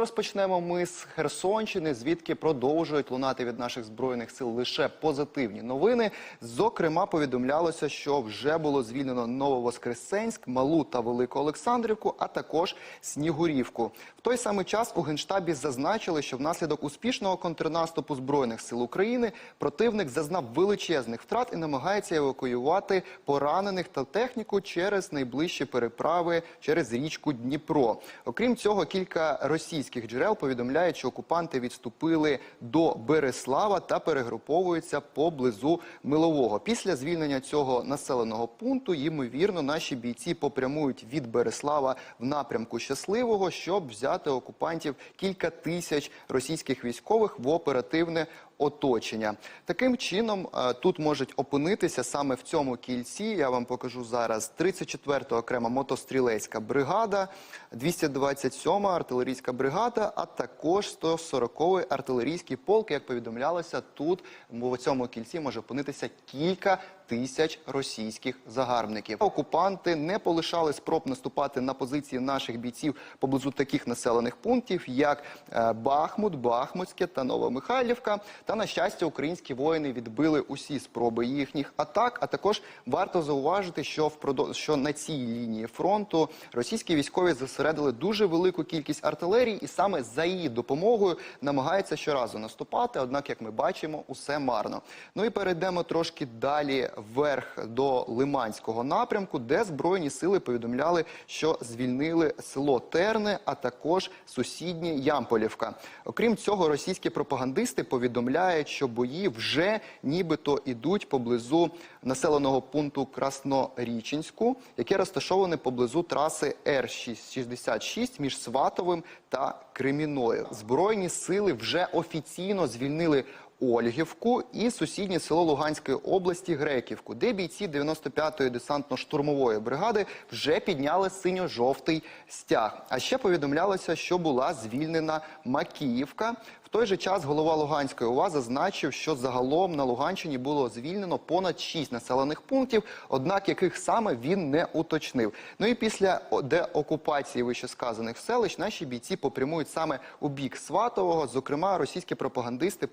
Розпочнемо ми з Херсонщини, звідки продовжують лунати від наших збройних сил лише позитивні новини. Зокрема, повідомлялося, що вже було звільнено Нововоскресенськ, Малу та Велику Олександрівку, а також Снігурівку. В той самий час у генштабі зазначили, що внаслідок успішного контрнаступу збройних сил України противник зазнав величезних втрат і намагається евакуювати поранених та техніку через найближчі переправи через річку Дніпро. Окрім цього, кілька російських джерел повідомляють, що окупанти відступили до Береслава та перегруповуються поблизу Милового. Після звільнення цього населеного пункту, ймовірно, наші бійці попрямують від Береслава в напрямку Щасливого, щоб взяти окупантів кілька тисяч російських військових в оперативне оточення. Таким чином е, тут можуть опинитися саме в цьому кільці. Я вам покажу зараз 34-та окрема мотострілецька бригада, 227-ма артилерійська бригада, а також 140-й артилерійський полк. Як повідомлялося, тут в цьому кільці може опинитися кілька тисяч російських загарбників. Окупанти не полишали спроб наступати на позиції наших бійців поблизу таких населених пунктів, як е, Бахмут, Бахмутське та Новомихайлівка. Та на щастя, українські воїни відбили усі спроби їхніх атак. А також варто зауважити, що впродовж що на цій лінії фронту російські військові зосередили дуже велику кількість артилерії, і саме за її допомогою намагаються щоразу наступати. Однак, як ми бачимо, усе марно. Ну і перейдемо трошки далі вверх до Лиманського напрямку, де збройні сили повідомляли, що звільнили село Терне, а також сусіднє Ямполівка. Окрім цього, російські пропагандисти повідомляють, що бої вже нібито ідуть поблизу населеного пункту Красноріченську, яке розташоване поблизу траси Р-66 між Сватовим та Креміною. Збройні сили вже офіційно звільнили Ольгівку і сусіднє село Луганської області Греківку, де бійці 95-ї десантно-штурмової бригади вже підняли синьо-жовтий стяг. А ще повідомлялося, що була звільнена Макіївка. В той же час голова Луганської ОВА зазначив, що загалом на Луганщині було звільнено понад 6 населених пунктів, однак яких саме він не уточнив. Ну і після деокупації вищесказаних селищ наші бійці попрямують саме у бік Сватового. Зокрема, російські пропагандисти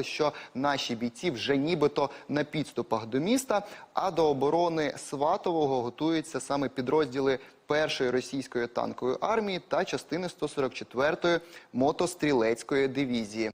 повідомляли, що наші бійці вже нібито на підступах до міста. А до оборони Сватового готуються саме підрозділи першої російської танкової армії та частини 144-ї мотострілецької дивізії.